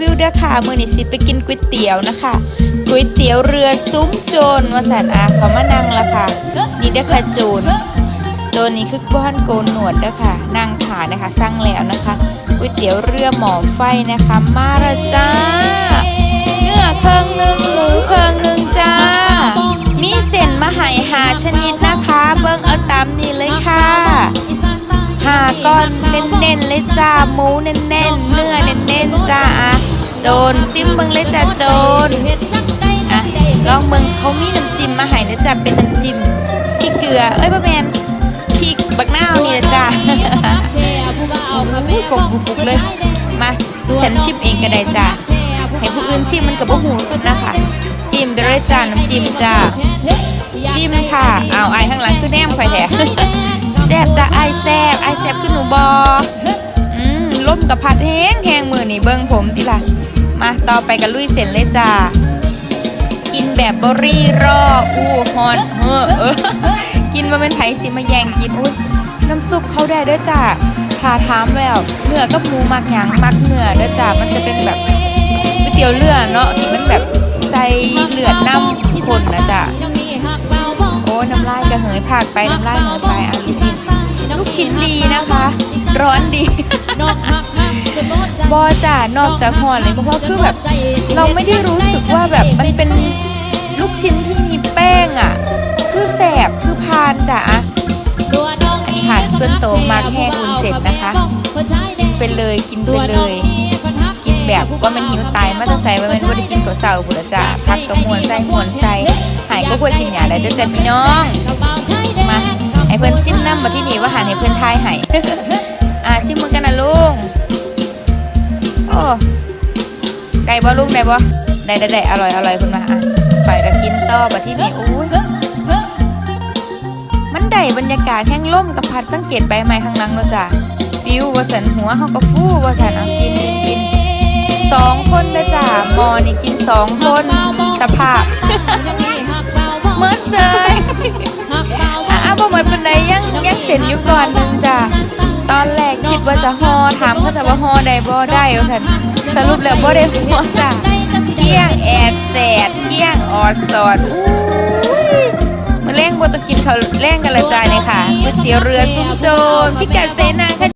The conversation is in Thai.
วิวเด้อค่ะมื้อนี้สิไปกินก๋วยเตี๋ยวนะคะก๋วยเตี๋ยวเรือซุ้มโจรว่าสันอาเขามานั่งละค่ะ นี่เด้อค่ะโจรโจรนี่คือบ้านโกนหนวดเด้อค่ะนั่งขานะคะสั่งแล้วนะคะก๋วยเตี๋ยวเรือหมอไฟนะคะ มาละจ้าเนื้อเครื่องหนึ่งหมูเครื่องหนึ่งจ้า มีเส้นมาให้หาชนิดนะคะ เบิ่งเอาตามนี้เลยค่ะหาก้อนเน้นๆเลยจ้าหมูเน้นๆเนื้อเน้นๆจ้าอะ โจนซิมเบิงเลยจ้าโจนอะลองเบิ่งเขามีน้ำจิ้มมาให้นะจ้าเป็นน้ำจิ้มพริกเกลือเอ้ยพ่อแมนพริกบักนาวนี่นะจ้าอุ้ยฝกบุกๆเลยมาฉันชิมเองก็ได้จ้าให้ผู้อื่นชิมมันกับบ่หูนะคะจิ้มไปเลยจ้าน้ำจิ้มจ้าจิ้มค่ะเอาไอายข้างหลังคือแนมข่อยแท้ นี่เบิ้งผมติล่ะมาต่อไปกันลุยเส้นเลยจ้า กินแบบบรี่รออู้ฮอนเออเออกินมาเป็นไผสิมาแย่งกินอุ้ยน้ำซุปเขาได้เด้อจ้าทาถามแล้วเนื้อกับหมูมักหยังมักเนื้อเด้อจ้ามันจะเป็นแบบก๋วยเตี๋ยวเรือเนาะที่มันแบบใส่เลือดน้ำข้นนะจ้าโอ้ยน้ำลายกระเหยผากไปน้ำลายเหยไปอะดูสิ ชิ้นดีนะคะ ร้อนดีบอจ่านอกจากหอนเลยเพราะว่าคือแบบ เราไม่ได้รู้สึกว่าแบบมันเป็นลูกชิ้นที่มีแป้งอะ คือแสบคือพานจ้ะอะอันนี้ค่ะส่วนโตวมากแห้งวุ้นเส้นนะคะกินไปเลยกินไปเลย กินแบบว่ามันหิวตายมาตั้งใส่ว่ามันบ่ได้กินข้าวเสาบุรจ้าพักกระมวลใส่มวนใส่หายก็ควรกินหยาได้เด้อจ้ะพี่น้องมา ให้เพื่อนซิมน้ำมาที่นี่ว่าหาให้เพื่อนทายให้อ่าซิมมือกันนะลุงโอ้ได้บ่ลุงได้บ่ได้ได้ได้อร่อยอร่อยคุณมาอะไปก็กินต่อมาที่นี่โอ้ยมันได้บรรยากาศแห้งล่มกับพัดสังเกตใบไม้ข้างหลังเนาะจ้ะฟิวว่าสันหัวเฮาก็ฟูว่าสันเอากินกินกินสองคนเด้อจ้ะมอนี่กินสองคนสภาพเมื่อเซยอ่ เสร็จอยู่ก่อนหนึงจ้ะตอนแรกคิดว่าจะฮอถามเขาจะว่าฮอได้บ่ได้เอาท่านสรุปแล้วบ่ได้ฮอจ้ะเกี้ยงแอดแสดเกี้ยงออดสอดอุ้ยมื้อแรงบ่ต้องกินเขาแรงกันละจ้าเนี่ยค่ะก๋วยเตี๋ยวเรือซุ้มโจรพิกัดเซนาค่ะ